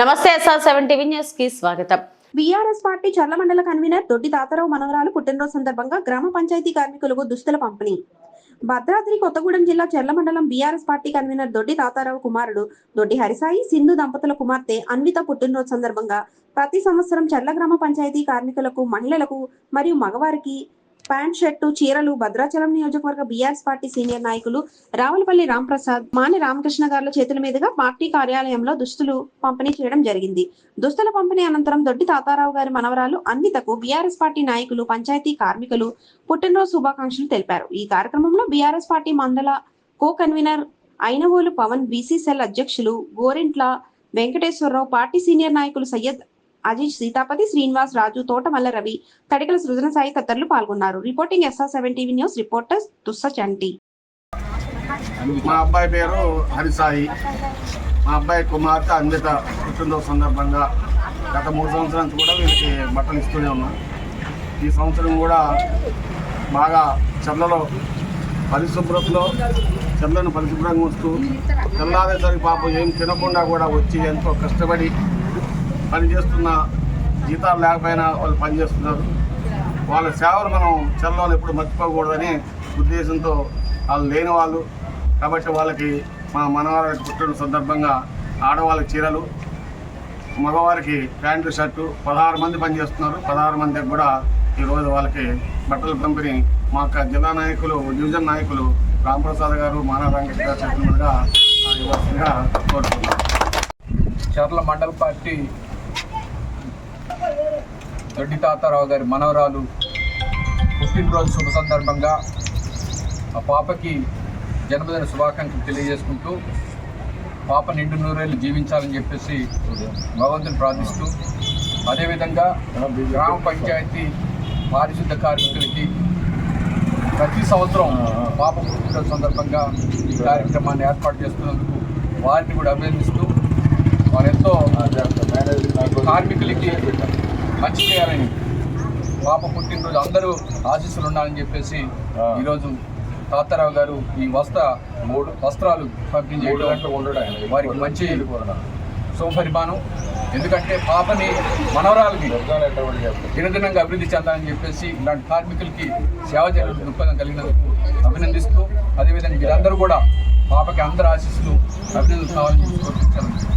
నమస్తే SR seven TV న్యూస్కి స్వాగతం. బీఆర్ఎస్ పార్టీ చర్ల మండల కన్వీనర్ దొడ్డి తాతారావు మనవరాలు పుట్టినరోజు సందర్భంగా గ్రామ పంచాయతీ కార్మికులకు దుస్తుల పంపిణీ. భద్రాద్రి కొత్తగూడెం జిల్లా చెర్ల మండలం BRS party convenor Doddi Tatarao కుమారుడు దొడ్డి హరిసాయి సింధు దంపతుల కుమార్తె అన్విత పుట్టినరోజు సందర్భంగా ప్రతి సంవత్సరం చెర్ల గ్రామ పంచాయతీ కార్మికులకు మహిళలకు మరియు మగవారికి ప్యాంట్ షర్టు చీరలు భద్రాచలం నియోజకవర్గ బీఆర్ఎస్ పార్టీ సీనియర్ నాయకులు రావులపల్లి రాంప్రసాద్ మాని రామకృష్ణ గారుల చేతుల మీదుగా పార్టీ కార్యాలయంలో దుస్తులు పంపిణీ చేయడం జరిగింది. దుస్తుల పంపిణీ అనంతరం దొడ్డి తాతారావు గారి మనవరాలు అన్వితకు బీఆర్ఎస్ పార్టీ నాయకులు పంచాయతీ కార్మికులు పుట్టినరోజు శుభాకాంక్షలు తెలిపారు. ఈ కార్యక్రమంలో బీఆర్ఎస్ పార్టీ మండల co convenor Ainavolu Pawan BCCL అధ్యక్షులు గోరింట్ల వెంకటేశ్వరరావు పార్టీ సీనియర్ నాయకులు సయ్యద్ అజీజ్ సీతాపతి శ్రీనివాస్ రాజు తోటమల్ల రవి తడికల సృజన సాయి తదితరులు పాల్గొన్నారు. Reporting SR seven TV news reporters Dussa Chanti. మా అబ్బాయి పేరు హరిసాయి. మా అబ్బాయి కుమార్తె అన్విత పుట్టినరోజు సందర్భంగా గత మూడు సంవత్సరాల నుంచి కూడా వీళ్ళకి బట్టలు ఇస్తూనే ఉన్నాం. ఈ సంవత్సరం కూడా బాగా చెర్లలో పరిశుభ్రతలో చెర్లను పరిశుభ్రంగా ఉంచుతూ తెల్లారేసరికి పాపం ఏం తినకుండా కూడా వచ్చి ఎంతో కష్టపడి పని చేస్తున్న జీతాలు లేకపోయినా వాళ్ళు పనిచేస్తున్నారు. వాళ్ళ సేవలు మనం చెల్లలో ఎప్పుడు మర్చిపోకూడదని ఉద్దేశంతో వాళ్ళు లేని వాళ్ళు. కాబట్టి వాళ్ళకి మా మనవారికి పుట్టిన సందర్భంగా ఆడవాళ్ళకి చీరలు మగవారికి ప్యాంటు షర్టు పదహారు మంది పనిచేస్తున్నారు. పదహారు మందికి కూడా ఈరోజు వాళ్ళకి బట్టల పంపిణీ మా యొక్క జిల్లా నాయకులు డివిజన్ నాయకులు రామప్రసాద్ గారు మానవ వెంకట గారు చెప్పినట్టుగా ఇవ్వాల్సిందిగా కోరుతున్నాను చర్ల మండల పార్టీ దొడ్డి తాతారావు గారి మనవరాలు పుట్టినరోజు శుభ సందర్భంగా ఆ పాపకి జన్మదిన శుభాకాంక్షలు తెలియజేసుకుంటూ పాప నిండు నూరేళ్ళు జీవించాలని చెప్పేసి భగవంతుని ప్రార్థిస్తూ అదేవిధంగా గ్రామ పంచాయతీ పారిశుద్ధ కార్మికులకి ప్రతి సంవత్సరం పాప పుట్టినరోజు సందర్భంగా ఈ కార్యక్రమాన్ని ఏర్పాటు చేస్తున్నందుకు వారిని కూడా అభినందిస్తూ వారెంతో కార్మికులకి మంచి చేయాలని పాప పుట్టినరోజు అందరూ ఆశీస్సులు ఉండాలని చెప్పేసి ఈరోజు తాతారావు గారు ఈ వస్త్ర మూడు వస్త్రాలు పంపిణీ చేయడం వారికి మంచి శుభపరిమాణం ఎందుకంటే పాపని మనవరాలకి దినదినంగా అభివృద్ధి చెందాలని చెప్పేసి ఇలాంటి కార్మికులకి సేవ చేయడం దృక్పథం కలిగినందుకు అభినందిస్తూ అదేవిధంగా మీరందరూ కూడా పాపకి అందరు ఆశీస్సులు అభినందనలు కావాలని కోరుకుంటున్నాను.